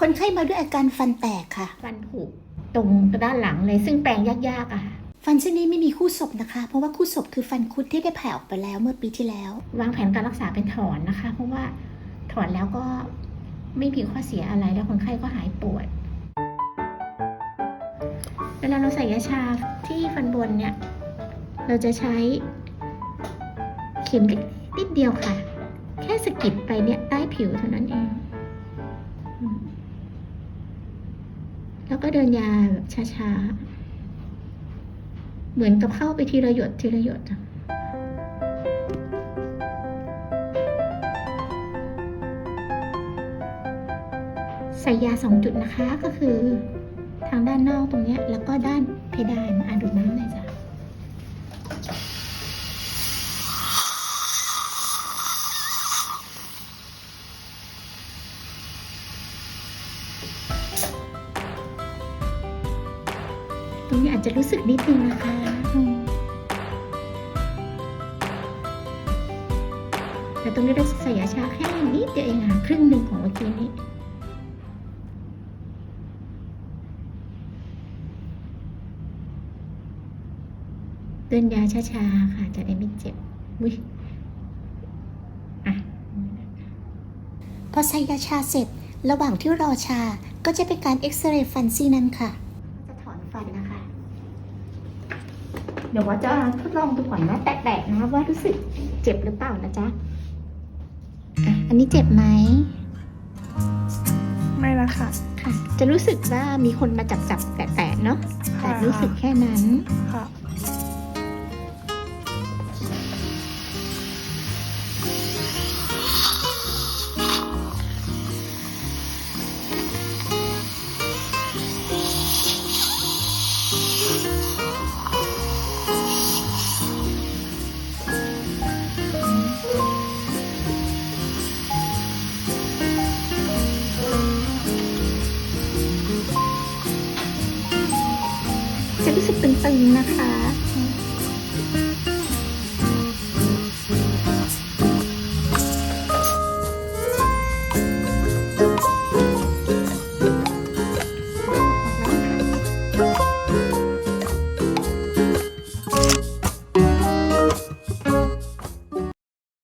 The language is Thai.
คนไข้มาด้วยอาการฟันแตกค่ะ ฟันผุตรงด้านหลังเลยซึ่งแปลงยากๆอะค่ะ ฟันเส้นนี้ไม่มีคู่ศพนะคะ เพราะว่าคู่ศพคือฟันคุดที่ได้แผ่ออกไปแล้วเมื่อปีที่แล้ว วางแผนการรักษาเป็นถอนนะคะ เพราะว่าถอนแล้วก็ไม่มีข้อเสียอะไรแล้วคนไข้ก็หายปวด เวลาเราใส่ยาชาที่ฟันบนเนี่ย เราจะใช้เข็มเล็กนิดเดียวค่ะ แค่สะกิดไปเนี่ยใต้ผิวเท่านั้นเอง แล้วก็เดินยาแบบช้าๆ เหมือนกับเข้าไปทีละหยดทีละหยดอะใส่ยาสองจุดนะคะก็คือทางด้านนอกตรงนี้แล้วก็ด้านเพดานอะดูน้ำหน่อยจ้ะ ตรงนี้อาจจะรู้สึกนิดนึงนะคะแต่ตรงนี้เราใส่ยาชาแค่นิดเดียวเองค่ะครึ่งหนึ่งของเมื่อกี้นี้เดินยาช้าๆค่ะจะได้ไม่เจ็บอุ้ยอะพอใส่ยาชาเสร็จ ระหว่างที่รอชาก็จะเป็นการเอ็กซเรย์ฟันซี่นั้นค่ะ นฟันนะคะ เดี๋ยวว่าจะทดลองดูก่อนนะแตะๆนะว่ารู้สึกเจ็บหรือเปล่านะจ๊ะอะอันนี้เจ็บไหมไม่ละค่ะ ค่ะ จะรู้สึกว่ามีคนมาจับๆแตะๆเนาะแต่รู้สึกแค่นั้นค่ะจะ รู้สึกตึงๆนะคะ